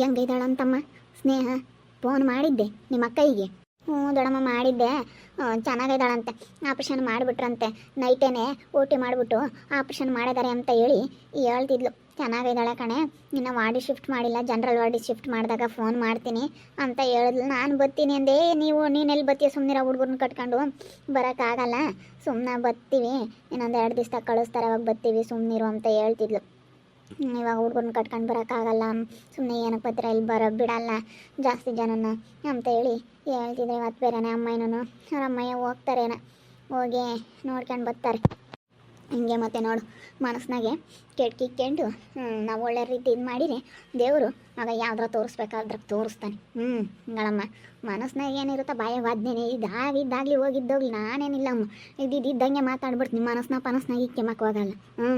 ಹೆಂಗಿದ್ದಾಳಂತಮ್ಮ ಸ್ನೇಹ phone ಮಾಡಿದ್ದೆ ನಿಮ್ಮ ಅಕ್ಕೈಗೆ ಹ್ಞೂ ದೊಡಮ್ಮ, ಮಾಡಿದ್ದೆ. ಚೆನ್ನಾಗಿದ್ದಾಳಂತೆ ಆಪ್ರೇಷನ್ ಮಾಡಿಬಿಟ್ರಂತೆ. ನೈಟೇನೆ ಓ ಟಿ ಮಾಡಿಬಿಟ್ಟು ಆಪ್ರೇಷನ್ ಮಾಡಿದ್ದಾರೆ ಅಂತ ಹೇಳಿ ಹೇಳ್ತಿದ್ಲು. ಚೆನ್ನಾಗಿದ್ದಾಳೆ ಕಣೆ. ನಿನ್ನ ವಾರ್ಡಿ ಶಿಫ್ಟ್ ಮಾಡಿಲ್ಲ. ಜನರಲ್ ವಾರ್ಡಿ ಶಿಫ್ಟ್ ಮಾಡಿದಾಗ ಫೋನ್ ಮಾಡ್ತೀನಿ ಅಂತ ಹೇಳಿದ್ಲು. ನಾನು ಬರ್ತೀನಿ ಅಂದೆ. ನೀವು ನೀನೆಲ್ಲಿ ಬತ್ತೀಯ ಸುಮ್ಮನೆ ಹುಡುಗರನ್ನ ಕಟ್ಕೊಂಡು. ಬರೋಕ್ಕಾಗಲ್ಲ. ಸುಮ್ಮನೆ ಬರ್ತೀವಿ. ಇನ್ನೊಂದು ಎರಡು ದಿವಸ ಕಳಿಸ್ತಾರೆ. ಅವಾಗ ಬರ್ತೀವಿ. ಸುಮ್ಮನಿರು ಅಂತ ಹೇಳ್ತಿದ್ಲು. ಇವಾಗ ಹುಡ್ಗರನ್ನ ಕಟ್ಕೊಂಡು ಬರೋಕ್ಕಾಗಲ್ಲ. ಸುಮ್ಮನೆ ಏನಕ್ಕೆ ಬರ್ತೀರ ಇಲ್ಲಿ ಬರೋ ಬಿಡಲ್ಲ. ಜಾಸ್ತಿ ಜನನ ಅಂತ ಹೇಳಿ ಹೇಳ್ತಿದ್ರೆ. ಇವತ್ತು ಬೇರೆನೇ ಅಮ್ಮಯ್ಯನೂ ಅವ್ರ ಅಮ್ಮಯ್ಯ ಹೋಗ್ತಾರೇನ. ಹೋಗಿ ನೋಡ್ಕೊಂಡು ಬರ್ತಾರೆ. ಹಿಂಗೆ ಮತ್ತೆ ನೋಡು, ಮನಸ್ಸಿನಾಗೆ ಹ್ಞೂ ನಾವು ಒಳ್ಳೆ ರೀತಿ ಇದು ಮಾಡಿರಿ ದೇವರು ಆಗ ಯಾವ್ದ್ರ ತೋರಿಸ್ಬೇಕಾದ್ರೆ ತೋರಿಸ್ತಾನೆ. ಹ್ಞೂ ಹಿಂಗಳಮ್ಮ. ಮನಸ್ಸಿನಾಗ ಏನಿರುತ್ತೆ ಬಾಯ ವಾದ್ನೇನೆ ಇದಾಗಿದ್ದಾಗಲಿ ಹೋಗಿದ್ದೋಗ್ಲಿ ನಾನೇನಿಲ್ಲ ಅಮ್ಮ. ಇದ್ದಿದ್ದಂಗೆ ಮಾತಾಡ್ಬಿಡ್ತೀನಿ ಮನಸ್ಸಿನ ಪನಸ್ನಾಗ ಇಕ್ಕಮ್ಮಕ್ಕೆ ಹೋಗಲ್ಲ ಹ್ಞೂ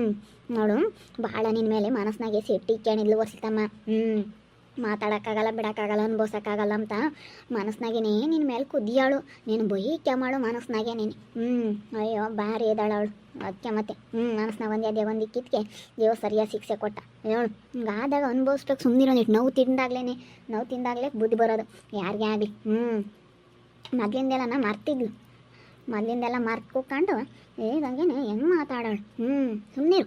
ನೋಡು ಭಾಳ ನಿನ್ನ ಮೇಲೆ ಮನಸ್ಸಿನಾಗೆ ಸಿಟ್ಟು ಇಕ್ಕೇನಿದ್ಲು ವರ್ಷಿತಮ್ಮ ಹ್ಞೂ ಮಾತಾಡೋಕ್ಕಾಗಲ್ಲ, ಬಿಡೋಕ್ಕಾಗಲ್ಲ ಅನ್ಬೋಸೋಕ್ಕಾಗಲ್ಲ ಅಂತ ಮನಸ್ನಾಗೇನೆ ನಿನ್ನ ಮೇಲೆ ಕುದಿಯಾಳು. ನೀನು ಬೈಕ್ಯ ಮಾಡು ನೀನು ಹ್ಞೂ ಅಯ್ಯೋ, ಭಾರಿ ಇದ್ದಾಳು ಅವಳು. ಅದಕ್ಕೆ ಮತ್ತೆ ಹ್ಞೂ ಮನಸ್ಸನ್ನ ಒಂದೇ ಅದೇ ಒಂದು ಇಕ್ಕಿದ್ಕೆ ದೇವ್ರು ಸರಿಯಾಗಿ ಶಿಕ್ಷೆ ಕೊಟ್ಟ. ಹೇಳು ಹಿಂಗಾದಾಗ ಅನುಭವಿಸ್ಬೇಕು ಸುಮ್ಮನಿರೋ ನೀಟ್ ನೋವು ತಿಂದಾಗ್ಲೇ ನೋವು ತಿಂದಾಗಲೇ ಬುದ್ಧಿ ಬರೋದು. ಯಾರಿಗೇ ಆಗಲಿ ಹ್ಞೂ ಮೊದಲಿಂದೆಲ್ಲ ನಾ ಮರ್ತಿದ್ಲು. ಮೊದಲಿಂದೆಲ್ಲ ಮರ್ತ್ಕೊಂಡು ಏದಂಗೆ ಹೆಂಗೆ ಮಾತಾಡೋಳು ಹ್ಞೂ ಸುಮ್ಮನೆ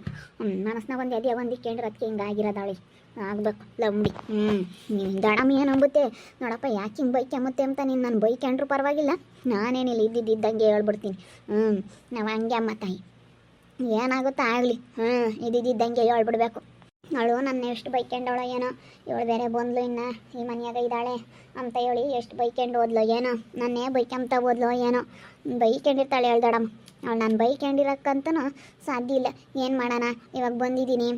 ಮನಸ್ಸನ್ನ ಒಂದು ಅದೇ ಒಂದು ಇಕ್ಕೊಂಡ್ರೆ, ಅದಕ್ಕೆ ಹಿಂಗೆ ಆಗಿರೋದಾಳೆ. ಆಗ್ಬೇಕು, ಲಂಬಿ. ಹ್ಞೂ ನೀನು ದಡಮ್ ಏನು ಅಂಬುತ್ತೆ? ನೋಡಪ್ಪ, ಯಾಕೆ ಹಿಂಗೆ ಬೈಕ್ಯಮ್ಮತ್ತೆ ಅಂತ ನೀನು ನಾನು ಬೈಕ್ಯಂಡ್ರು ಪರವಾಗಿಲ್ಲ. ನಾನೇನಿಲ್ಲ ಇದ್ದಿದ್ದಂಗೆ ಹೇಳ್ಬಿಡ್ತೀನಿ. ಹ್ಞೂ ನಾವು ಹಂಗೆ ಅಮ್ಮ ತಾಯಿ. ಏನಾಗುತ್ತೋ ಆಗಲಿ. ಹ್ಞೂ ಇದ್ದಿದ್ದಂಗೆ ಹೇಳ್ಬಿಡ್ಬೇಕು ಅವಳು ನನ್ನ ಎಷ್ಟು ಬೈಕೊಂಡವಳ ಏನೋ. ಇವಳು ಬೇರೆ ಬಂದ್ಲು ಇನ್ನು, ಈ ಮನೆಯಾಗ ಇದ್ದಾಳೆ ಅಂತ ಹೇಳಿ ಎಷ್ಟು ಬೈಕೊಂಡು ಹೋದ್ಲು ಏನೋ. ನನ್ನೇ ಬೈಕ್ಯಂತ ಹೋದ್ಲು ಏನೋ. ಬೈಕೊಂಡಿರ್ತಾಳೆ ಹೇಳ್ದಡಮ್ಮ ಅವಳು ನಾನು ಬೈಕ್ಯಂಡಿರೋಕ್ಕಂತೂ ಸಾಧ್ಯ ಇಲ್ಲ. ಏನು ಮಾಡೋಣ? ಇವಾಗ ಬಂದಿದ್ದೀನಿ.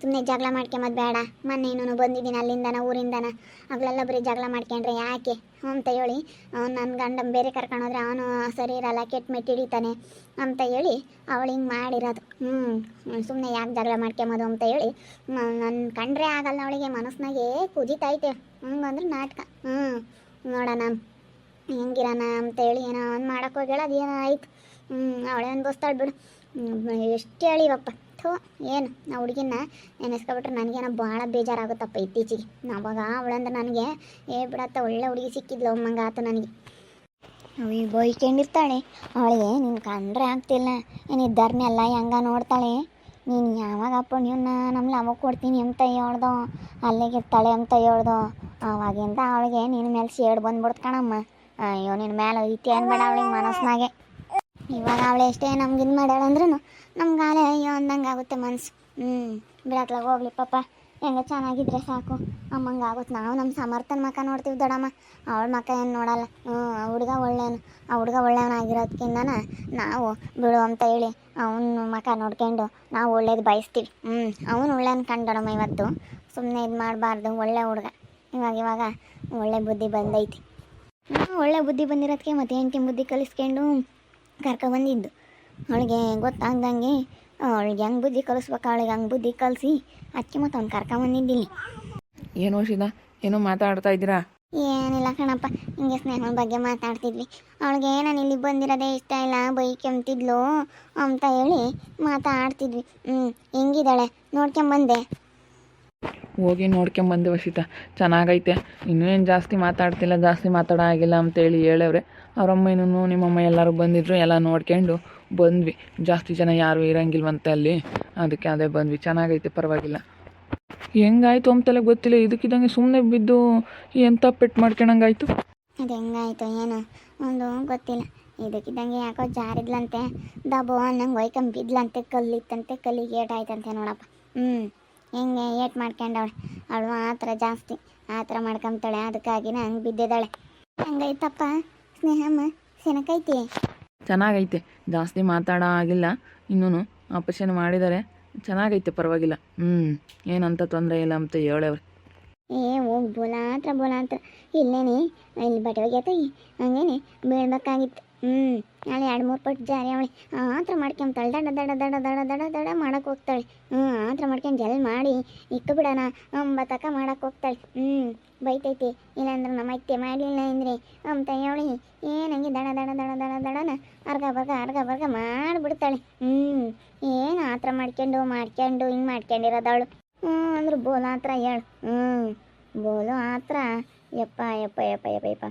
ಸುಮ್ಮನೆ ಜಗಳ ಮಾಡ್ಕೊಂಬದು ಬೇಡ. ಮೊನ್ನೆ ಇನ್ನೂ ಬಂದಿದ್ದೀನಿ ಅಲ್ಲಿಂದನ, ಊರಿಂದನ. ಅಗಲೆಲ್ಲ ಬರೀ ಜಗಳ ಮಾಡ್ಕೊಂಡ್ರೆ ಯಾಕೆ? ಅಂತ ಹೇಳಿ, ಅವ್ನು ನನ್ನ ಗಂಡ ಬೇರೆ ಕರ್ಕೊಂಡೋದ್ರೆ ಅವನು ಸರಿ ಇರಲ್ಲ, ಕೆಟ್ಟ ಮೆಟ್ಟಿ ಹಿಡಿತಾನೆ ಅಂತ ಹೇಳಿ ಅವಳು ಹಿಂಗೆ ಮಾಡಿರೋದು. ಹ್ಞೂ ಸುಮ್ಮನೆ ಯಾಕೆ ಜಗಳ ಮಾಡ್ಕೊಂಬೋದು ಅಂತ ಹೇಳಿ ನನ್ನ ಕಂಡ್ರೆ ಆಗಲ್ಲ ಅವಳಿಗೆ ಮನಸ್ಸಿನಾಗೆ ಕುದಿತೈತೆ ಹಂಗಂದ್ರೆ ನಾಟಕ. ಹ್ಞೂ ನೋಡೋಣ, ಹೆಂಗಿರೋಣ ಅಂತ ಹೇಳಿ ಏನೋ ಅವ್ನು ಮಾಡೋಕೆ ಹೋಗ್ಯಾಳ ಅದು ಏನೋ ಆಯ್ತು. ಹ್ಞೂ ಅವಳೇ ಅನ್ಭವಿಸ್ತಾಳೆ ಬಿಡು. ಎಷ್ಟು ಹೇಳಿವಪ್ಪ. ಥೋ ಏನು, ನಾ ಹುಡುಗಿನ ನೆನೆಸ್ಕೊಬಿಟ್ರೆ ನನಗೇನೋ ಭಾಳ ಬೇಜಾರಾಗುತ್ತಪ್ಪ ಇತ್ತೀಚೆಗೆ. ಅವಾಗ ಅವಳಂದ್ರೆ ನನಗೆ, ಏ ಬಿಡತ್ತ, ಒಳ್ಳೆ ಹುಡುಗಿ ಸಿಕ್ಕಿದ್ಲು ಅಮ್ಮಂಗೆ ಆತು ನನಗೆ. ಅವಿ ಬೈಕೊಂಡಿರ್ತಾಳೆ. ಅವಳಿಗೆ, ನೀನು ಕಂಡ್ರೆ ಆಗ್ತಿಲ್ಲ. ಏನು ಇದ್ದಾರನ್ನೆಲ್ಲ ಹೆಂಗ ನೋಡ್ತಾಳೆ? ನೀನು ಯಾವಾಗಪ್ಪ ನೀವನ್ನ ನಮ್ಮಲ್ಲಿ ಅವಾಗ ಕೊಡ್ತೀನಿ ಅಂತ ಹೇಳ್ದೋ, ಅಲ್ಲಿಗೆ ಇರ್ತಾಳೆ ಅಂತ ಹೇಳ್ದೋ, ಅವಾಗಿಂದ ಅವಳಿಗೆ ನಿನ್ನ ಮೇಲೆ ಸೇಡ್ ಬಂದ್ಬಿಡ್ತು ಕಣಮ್ಮ. ಅಯ್ಯೋ ನಿನ್ನ ಮೇಲೆ ಐತಿ ಅನ್ಬೇಡ ಅವಳಿಗೆ ಮನಸ್ಸಿನಾಗೆ ಇವಾಗ ಅವಳು ಎಷ್ಟೇ ನಮ್ಗೆ ಇದು ಮಾಡ್ಯಾಳ ಅಂದ್ರೂ ನಮ್ಗೆ ಆಲೆ ಅಯ್ಯೋ ಅಂದಂಗೆ ಆಗುತ್ತೆ ಮನಸ್ಸು ಹ್ಞೂ ಬಿಡತ್ಲಾಗ ಹೋಗ್ಲಿ ಪಾಪ. ಹೆಂಗೆ ಚೆನ್ನಾಗಿದ್ರೆ ಸಾಕು. ಅಮ್ಮಂಗೆ ಆಗುತ್ತೆ ನಾವು ನಮ್ಮ ಸಮರ್ಥನ ಮಕ್ಕ ನೋಡ್ತೀವಿ ದೊಡಮ್ಮ. ಅವಳ ಮಕ್ಕ ಏನು ನೋಡಲ್ಲ. ಹ್ಞೂ ಆ ಹುಡುಗ ಒಳ್ಳೆಯವನು ಆ ಹುಡುಗ ಒಳ್ಳೆಯವನಾಗಿರೋದ್ಕಿಂತನ ನಾವು ಬಿಡು ಅಂತ ಹೇಳಿ ಅವನ ಮಕ್ಕ ನೋಡ್ಕೊಂಡು ನಾವು ಒಳ್ಳೇದು ಬಯಸ್ತೀವಿ. ಹ್ಞೂ ಅವನು ಒಳ್ಳೆಯನ್ ಕಂಡೋಡಮ್ಮ ಇವತ್ತು. ಸುಮ್ಮನೆ ಇದು ಮಾಡಬಾರ್ದು. ಒಳ್ಳೆ ಹುಡುಗ. ಇವಾಗ ಇವಾಗ ಒಳ್ಳೆ ಬುದ್ಧಿ ಬಂದೈತಿ. ಒಳ್ಳೆ ಬುದ್ಧಿ ಬಂದಿರೋದಕ್ಕೆ ಮತ್ತೆ ಹೆಂಡತಿ ಬುದ್ಧಿ ಕಲಿಸ್ಕೊಂಡು ಕರ್ಕೊಬಂದಿದ್ದು. ಅವಳಿಗೆ ಗೊತ್ತಾಗ್ದಂಗೆ ಅವಳಿಗೆ ಹೆಂಗೆ ಬುದ್ಧಿ ಕಲಿಸ್ಬೇಕು ಅವಳಿಗೆ ಹಂಗೆ ಬುದ್ಧಿ ಕಲಿಸಿ ಅಚ್ಚಿ ಮತ್ತು ಅವ್ನು ಕರ್ಕೊಂಬಂದಿದ್ದಿಲ್ಲಿ ಏನು ವರ್ಷಿದ ಏನೋ ಮಾತಾಡ್ತಾ ಇದ್ದೀರಾ? ಏನಿಲ್ಲ ಕಣಪ್ಪ ಹಿಂಗೆ ಸ್ನೇಹದ ಬಗ್ಗೆ ಮಾತಾಡ್ತಿದ್ವಿ. ಅವಳಿಗೆ ನಾನು ಇಲ್ಲಿ ಬಂದಿರೋದೇ ಇಷ್ಟ ಇಲ್ಲ ಬೈಕೆಂತಿದ್ಲು ಅಂತ ಹೇಳಿ ಮಾತಾಡ್ತಿದ್ವಿ. ಹ್ಞೂ ಹೆಂಗಿದ್ದಾಳೆ? ನೋಡ್ಕೊಂಬಂದೆ. ಹೋಗಿ ನೋಡ್ಕೊಂಬಂದೆ ವಸಿತ ಚೆನ್ನಾಗೈತೆ. ಇನ್ನೂ ಏನು ಜಾಸ್ತಿ ಮಾತಾಡ್ತಿಲ್ಲ ಜಾಸ್ತಿ ಮಾತಾಡೋ ಆಗಿಲ್ಲ ಅಂತೇಳಿ ಹೇಳವ್ರೆ. ಅವರಮ್ಮ ನಿಮ್ಮ ನಿಮ್ಮಮ್ಮ ಎಲ್ಲರೂ ಬಂದಿದ್ರು, ಎಲ್ಲ ನೋಡ್ಕೊಂಡು ಬಂದ್ವಿ. ಜಾಸ್ತಿ ಜನ ಯಾರೂ ಇರಂಗಿಲ್ವಂತೆ ಅಲ್ಲಿ. ಅದಕ್ಕೆ ಅದೇ ಬಂದ್ವಿ. ಚೆನ್ನಾಗೈತೆ, ಪರವಾಗಿಲ್ಲ. ಹೆಂಗಾಯ್ತು ಅಂತಲೇ ಗೊತ್ತಿಲ್ಲ. ಇದಕ್ಕಿದ್ದಂಗೆ ಸುಮ್ಮನೆ ಬಿದ್ದು ಎಂಥ ಪೆಟ್ಟು ಮಾಡ್ಕೊಳಂಗಾಯ್ತು ಅದು ಹೆಂಗಾಯ್ತು ಏನೋ, ಒಂದು ಗೊತ್ತಿಲ್ಲ. ಇದಕ್ಕಿದ್ದಂಗೆ ಯಾಕೋ ಜಾರಿದ್ಲಂತೆ. ದಬೋ ಅನ್ನಂಗೆ ಒಯ್ಕೊಂಡ್ ಬಿದ್ಲಂತೆ, ಕಲ್ಲಿತ್ತಂತೆ, ಕಲ್ಲಿಗೆ ಏಟಾಯ್ತಂತೆ ನೋಡಪ್ಪ. ಹ್ಞೂ ಹೆಂಗೆ ಏಟ್ ಮಾಡ್ಕೊಂಡವಳೆ. ಅವಳು ಆ ಥರ ಜಾಸ್ತಿ. ಆ ಥರ ಮಾಡ್ಕೊಂತಾಳೆ ಅದಕ್ಕಾಗಿನ ಹಂಗೆ ಬಿದ್ದಿದ್ದಾಳೆ. ಹಂಗೈತಪ್ಪ ಸ್ನೇಹಮ್ಮ ಸೆನಕೈತಿ ಚೆನ್ನಾಗೈತೆ. ಜಾಸ್ತಿ ಮಾತಾಡೋ ಆಗಿಲ್ಲ. ಇನ್ನೂ ಆಪರೇಷನ್ ಮಾಡಿದ್ದಾರೆ ಚೆನ್ನಾಗೈತೆ ಪರವಾಗಿಲ್ಲ. ಹ್ಞೂ ಏನಂತ ತೊಂದರೆ ಇಲ್ಲ ಅಂತ ಹೇಳವ್ರೆ. ಏ ಹೋಗಿ ಬೋಲಾತ್ರ ಬೋಲಾತ್ರ. ಇಲ್ಲೇನೆ ಇಲ್ಲಿ ಬಟ್ಟೆ ಒಗ್ಯತ ಹಂಗೇನೆ ಬೀಳ್ಬೇಕಾಗಿತ್ತು. ಹ್ಞೂ ನಾಳೆ ಎರಡು ಮೂರು ಪಟ್ಟು ಜಾರಿ ಅವಳಿ. ಆ ಥರ ಮಾಡ್ಕೊಂತಾಳೆ ದಡ ದಡ ದಡ ದಡ ದಡ ದಡ ಮಾಡಕ್ಕೆ ಹೋಗ್ತಾಳೆ. ಹ್ಞೂ ಆ ಥರ ಜಲ್ ಮಾಡಿ ಇಕ್ಕ ಬಿಡೋಣ. ಅಂಬತ್ತಕ ಮಾಡಕ್ಕೆ ಹೋಗ್ತಾಳೆ. ಹ್ಞೂ ಬೈತೈತಿ. ಇಲ್ಲಾಂದ್ರೆ ನಮ್ಮ ಅತ್ತೆ ಮಾಡಲಿಲ್ಲ ಅಂದರೆ. ಅವಳಿ, ಏನಂಗೆ ದಡ ದಡ ದಡ ದಡ ದಡನ ಅರ್ಗ ಬರ್ಗ ಅರ್ಗ ಬರ್ಗ ಮಾಡಿಬಿಡ್ತಾಳೆ. ಹ್ಞೂ ಏನು ಆ ಥರ ಮಾಡ್ಕೊಂಡು ಮಾಡ್ಕೊಂಡು, ಹಿಂಗೆ ಮಾಡ್ಕೊಂಡಿರೋದವಳು. ಹ್ಞೂ ಅಂದ್ರೆ ಬೋಲ ಹತ್ರ ಹೇಳು. ಹ್ಞೂ ಬೋಲು ಆತ್ರ ಯಪ್ಪ ಯಪ್ಪ ಯಪ್ಪ ಯಪ್ಪ ಯಪ್ಪ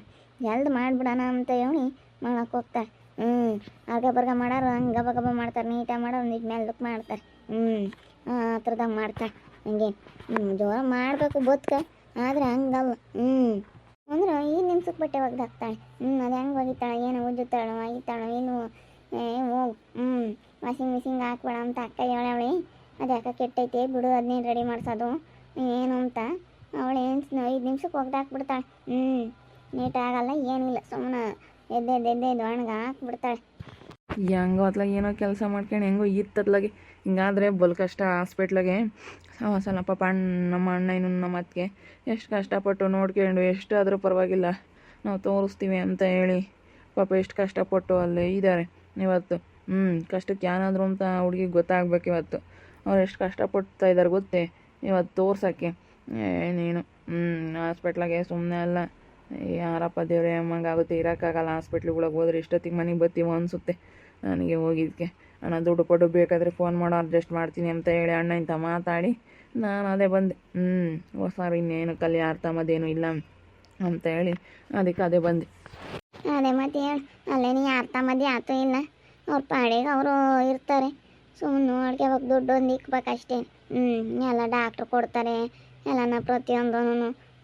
ಎಲ್ದು ಮಾಡ್ಬಿಡೋಣ ಅಂತ ಹೇಳಿ ಮಾಡಕ್ಕೆ ಹೋಗ್ತಾರೆ. ಹ್ಞೂ ಅರ್ಗ ಬರ್ಗ ಮಾಡೋರು, ಹಂಗೆ ಗಬ ಗಬ ಮಾಡ್ತಾರೆ, ನೀಟಾಗಿ ಮಾಡೋರು ನೀಟ್ ಲುಕ್ ಮಾಡ್ತಾರೆ. ಹ್ಞೂ ಆ ಥರದಾಗ ಮಾಡ್ತಾರೆ. ಹಂಗೆ. ಹ್ಞೂ ಜೋರ ಮಾಡಬೇಕು ಬದುಕ. ಆದ್ರೆ ಹಂಗಲ್ಲ. ಹ್ಞೂ ಅಂದ್ರೆ ಈ ನಿಮ್ಸಕ್ಕೆ ಬಟ್ಟೆ ಒಗ್ದಾಕ್ತಾಳೆ ಹ್ಞೂ ಅದು ಹೆಂಗೆ ಒಗಿತಾಳೆ, ಏನು ಉಜ್ಜುತ್ತಾಳೆ ಒಗಿತಾಳೆ ಏನು ಹೋಗು ಹ್ಞೂ ವಾಷಿಂಗ್ ಮಿಷಿನ್ಗೆ ಹಾಕ್ಬೇಡ ಅಂತ ಅಕ್ಕ ಹೇಳವಳಿ. ಅದು ಯಾಕೆ ಕೆಟ್ಟೈತಿ, ಬಿಡು ಅದನ್ನೇನು ರೆಡಿ ಮಾಡ್ಸೋದು. ಏನು ಅಂತ. ಅವಳು ಏನು ಐದು ನಿಮಿಷಕ್ಕೆ ಒಗ್ದಾಕ್ಬಿಡ್ತಾಳೆ. ಹ್ಞೂ ನೀಟಾಗಲ್ಲ, ಏನಿಲ್ಲ ಸುಮ್ಮನೆ ಎದ್ದೆ ಎದ್ದೆ, ಎದ್ದು ಒಣಗ ಹಾಕ್ಬಿಡ್ತಾಳೆ. ಹೆಂಗೋ ಅತ್ಲಾಗ ಏನೋ ಕೆಲಸ ಮಾಡ್ಕೊಂಡು ಹೆಂಗೋ ಇತ್ತತ್ಲಾಗೆ ಹಿಂಗಾದ್ರೆ ಬಲ್ ಕಷ್ಟ ಹಾಸ್ಪಿಟ್ಲಾಗೆ ಸಲ ಪಾಪ ನಮ್ಮ ಅಣ್ಣ ಇನ್ನು ನಮ್ಮ ಅತ್ತಿಗೆ ಎಷ್ಟು ಕಷ್ಟಪಟ್ಟು ನೋಡ್ಕೊಂಡು ಎಷ್ಟು ಆದರೂ ಪರವಾಗಿಲ್ಲ. ನಾವು ತೋರಿಸ್ತೀವಿ ಅಂತ ಹೇಳಿ ಪಾಪ ಎಷ್ಟು ಕಷ್ಟಪಟ್ಟು ಅಲ್ಲಿ ಇದ್ದಾರೆ ಇವತ್ತು ಹ್ಞೂ ಕಷ್ಟಕ್ಕೆ ಏನಾದರೂ ಅಂತ ಹುಡುಗಿ ಗೊತ್ತಾಗ್ಬೇಕು ಇವತ್ತು. ಅವ್ರು ಎಷ್ಟು ಕಷ್ಟಪಡ್ತಾ ಇದ್ದಾರೆ ಗೊತ್ತೇ? ಇವತ್ತು ತೋರ್ಸೋಕ್ಕೆ. ಏನೇನು ಹ್ಞೂ ಹಾಸ್ಪಿಟ್ಲಾಗೆ ಸುಮ್ಮನೆ ಅಲ್ಲ. ಯಾರಪ್ಪ ದೇವ್ರೆ ಅಮ್ಮಂಗಾಗುತ್ತೆ ಇರೋಕ್ಕಾಗಲ್ಲ ಹಾಸ್ಪಿಟ್ಲಿಗೆ ಹೋದ್ರೆ ಇಷ್ಟೊತ್ತಿಗೆ ಮನೆಗೆ ಬರ್ತೀವೋ ಅನಿಸುತ್ತೆ. ನನಗೆ ಹೋಗಿದ್ದಕ್ಕೆ ಅಣ್ಣ, ದುಡ್ಡು ಕೊಟ್ಟು ಬೇಕಾದರೆ ಫೋನ್ ಮಾಡೋ ಅಡ್ಜಸ್ಟ್ ಮಾಡ್ತೀನಿ ಅಂತ ಹೇಳಿ ಅಣ್ಣ ಇಂಥ ಮಾತಾಡಿ ನಾನು ಅದೇ ಬಂದೆ. ಹ್ಞೂ ಹೊಸ ಇನ್ನೇನು ಕಲಿ ಅರ್ಥ ಮದೇನು ಇಲ್ಲ ಅಂತ ಹೇಳಿ ಅದಕ್ಕೆ ಅದೇ ಬಂದೆ. ಅದೇ ಮತ್ತೆ ಹೇಳಿ. ಅಲ್ಲೇನು ಅರ್ಥ ತಮ್ಮದು ಆತು ಇಲ್ಲ? ಅವ್ರ ಪಾಡಿಗೆ ಅವರು ಇರ್ತಾರೆ. ಸುಮ್ಮನೆ ನೋಡ್ಕೋಬೇಕು ದುಡ್ಡು ಒಂದು ಇಕ್ಬೇಕಷ್ಟೇ. ಹ್ಞೂ ಎಲ್ಲ ಡಾಕ್ಟ್ರು ಕೊಡ್ತಾರೆ. ಎಲ್ಲನ ಪ್ರತಿಯೊಂದೂ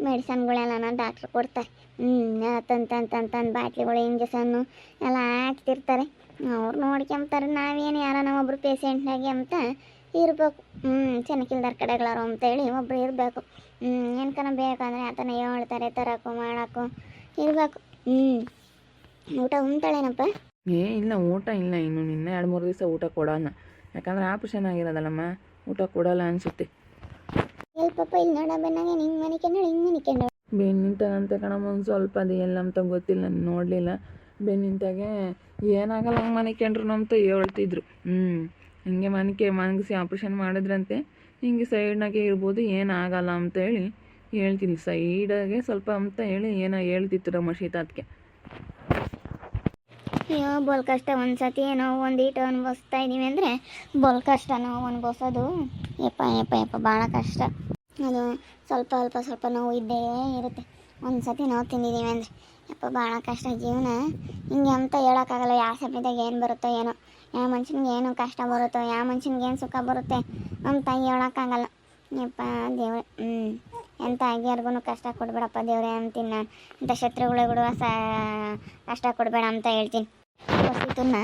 ಮೆಡಿಸನ್ಗಳೆಲ್ಲನ ಡಾಕ್ಟ್ರು ಕೊಡ್ತಾರೆ. ಹ್ಞೂ ತಂದು ತಂದು ತಂದು ತಂದು ಬಾಟ್ಲಿಗಳು, ಇಂಜೆಕ್ಷನ್ನು ಎಲ್ಲ ಹಾಕ್ತಿರ್ತಾರೆ. ಅವ್ರು ನೋಡ್ಕೊಂತಾರೆ ನಾವೇನು ಯಾರ ಒಬ್ರು ಪೇಷೆಂಟ್ನಾಗೆ ಅಂತ ಇರಬೇಕು. ಹ್ಞೂ ಚೆನ್ನಾಗಿಲ್ದಾರ ಕಡೆಗಳಾರು ಅಂತೇಳಿ ಒಬ್ರು ಇರಬೇಕು. ಹ್ಞೂ ಏನ್ಕನ ಬೇಕಂದರೆ ಆತನ ಹೇಳ್ತಾರೆ, ತರಕು ಮಾಡೋಕ್ಕೂ ಇರಬೇಕು. ಹ್ಞೂ ಊಟ ಉಂಟಾಳೇನಪ್ಪ? ಏ, ಇಲ್ಲ, ಊಟ ಇಲ್ಲ ಇನ್ನು. ನಿನ್ನೆ ಎರಡು ಮೂರು ದಿವಸ ಊಟ ಕೊಡೋಣ. ಯಾಕಂದ್ರೆ ಆಪ್ರೇಷನ್ ಆಗಿರೋದಲ್ಲಮ್ಮ. ಊಟ ಕೊಡೋಲ್ಲ ಅನಿಸುತ್ತೆ. ಪಾಪ ಇಲ್ಲಿ ನೋಡ ಬಂದಾಗ ಹಿಂಗೆ ಮನಿಕೊಂಡಳು ಹಿಂಗೆ ಮನಿಕೊಂಡಳು ಬೆನ್ನಿಂತಾಗಂತೆ ಕಣಮ್ಮ ಒಂದು ಸ್ವಲ್ಪ ಅದು ಎಲ್ಲ ಅಂತ ಗೊತ್ತಿಲ್ಲ ನಾನು ನೋಡಲಿಲ್ಲ. ಬೆನ್ನಿಂತಾಗೆ ಏನಾಗಲ್ಲ ಹಂಗೆ ಮನಿಕೊಂಡ್ರು ಅಂತ ಹೇಳ್ತಿದ್ರು. ಹ್ಞೂ ಹಿಂಗೆ ಮನಿಕೆ ಮನಗಿಸಿ ಆಪ್ರೇಷನ್ ಮಾಡಿದ್ರಂತೆ. ಹಿಂಗೆ ಸೈಡ್ನಾಗೆ ಇರ್ಬೋದು ಏನಾಗಲ್ಲ ಅಂತೇಳಿ ಹೇಳ್ತೀನಿ. ಸೈಡಾಗೆ ಸ್ವಲ್ಪ ಅಂತ ಹೇಳಿ ಏನೋ ಹೇಳ್ತಿತ್ತು ನಮ್ಮ ಶೀತಾತ್ಗೆ. ಅಯ್ಯೋ ಬೋಲ್ ಕಷ್ಟ ಒಂದ್ಸತಿ ಏನೋ ಒಂದು ಈಟು ಅನುಭವಿಸ್ತಾ ಇದ್ದೀವಿ ಅಂದರೆ ಬೋಲ್ ಕಷ್ಟ ನಾವು ಅನುಭವಿಸೋದು. ಯಪ್ಪ ಯಪ್ಪ ಯಪ್ಪ ಭಾಳ ಕಷ್ಟ. ಅದು ಸ್ವಲ್ಪ ಸ್ವಲ್ಪ ಸ್ವಲ್ಪ ನೋವು ಇದ್ದೇ ಇರುತ್ತೆ. ಒಂದು ಸತಿ ನಾವು ತಿಂದಿದ್ದೀವಿ ಅಂದರೆ. ಯಪ್ಪ ಭಾಳ ಕಷ್ಟ ಜೀವನ. ಹಿಂಗೆ ಅಂತ ಹೇಳೋಕ್ಕಾಗಲ್ಲ, ಯಾವ ಸಮಯದಾಗ ಏನು ಬರುತ್ತೋ ಏನೋ. ಯಾವ ಮನುಷ್ಯನಿಗೆ ಏನು ಕಷ್ಟ ಬರುತ್ತೋ, ಯಾವ ಮನುಷ್ಯನಿಗೆ ಏನು ಸುಖ ಬರುತ್ತೆ ಅಂತ ಹೇಳೋಕ್ಕಾಗಲ್ಲ. ಯಪ್ಪ, ದೇವ್ರೆ ಹ್ಞೂ ಎಂಥ ಆಗ್ಯಾರ್ಗು ಕಷ್ಟ ಕೊಡ್ಬೇಡಪ್ಪ ದೇವ್ರೆ ಅಂತೀನಿ ನಾನು. ಇಂಥ ಶತ್ರುಗಳಿಗೂ ಸ, ಕಷ್ಟ ಕೊಡಬೇಡ ಅಂತ ಹೇಳ್ತೀನಿ. ವಸಿತನ್ನ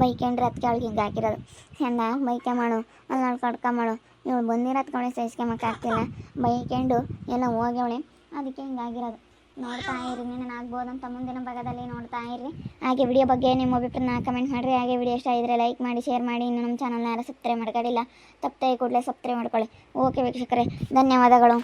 ಬೈಕೊಂಡ್ರೆ ಅದಕ್ಕೆ ಅವಳಿಗೆ ಹಿಂಗೆ ಹಾಕಿರೋದು. ಚೆಂದ ಬೈಕೆ ಮಾಡು ಅಲ್ಲಿ ಮಾಡು. ಇವಳು ಬಂದಿರೋದು ಕವಳೆ ಸಹಿಸ್ಕೊಂಬಕ್ಕಾಗ್ತಿಲ್ಲ ಬೈಕೊಂಡು ಎಲ್ಲ ಹೋಗ್ಯವಳೆ. ಅದಕ್ಕೆ ಹಿಂಗಾಗಿರೋದು. ನೋಡ್ತಾ ಇರಿ, ನೀನು ಆಗ್ಬೋದಂತ ಮುಂದಿನ ಭಾಗದಲ್ಲಿ ನೋಡ್ತಾ ಇರಿ. ಹಾಗೆ ವಿಡಿಯೋ ಬಗ್ಗೆ ನಿಮ್ಮ ಅಭಿಪ್ರಾಯ ಕಮೆಂಟ್ ಮಾಡಿರಿ. ಹಾಗೆ ವಿಡಿಯೋ ಇಷ್ಟ ಇದ್ದರೆ ಲೈಕ್ ಮಾಡಿ ಶೇರ್ ಮಾಡಿ. ಇನ್ನು ನಮ್ಮ ಚಾನಲ್ನ ಯಾರು ಸಬ್ಸ್ಕ್ರೈಬ್ ಮಾಡ್ಕೊಳ್ಳಿಲ್ಲ ತಪ್ಪದೆ ಕೂಡಲೇ ಸಬ್ಸ್ಕ್ರೈಬ್ ಮಾಡ್ಕೊಳ್ಳಿ. ಓಕೆ ವೀಕ್ಷಕರೇ, ಧನ್ಯವಾದಗಳು.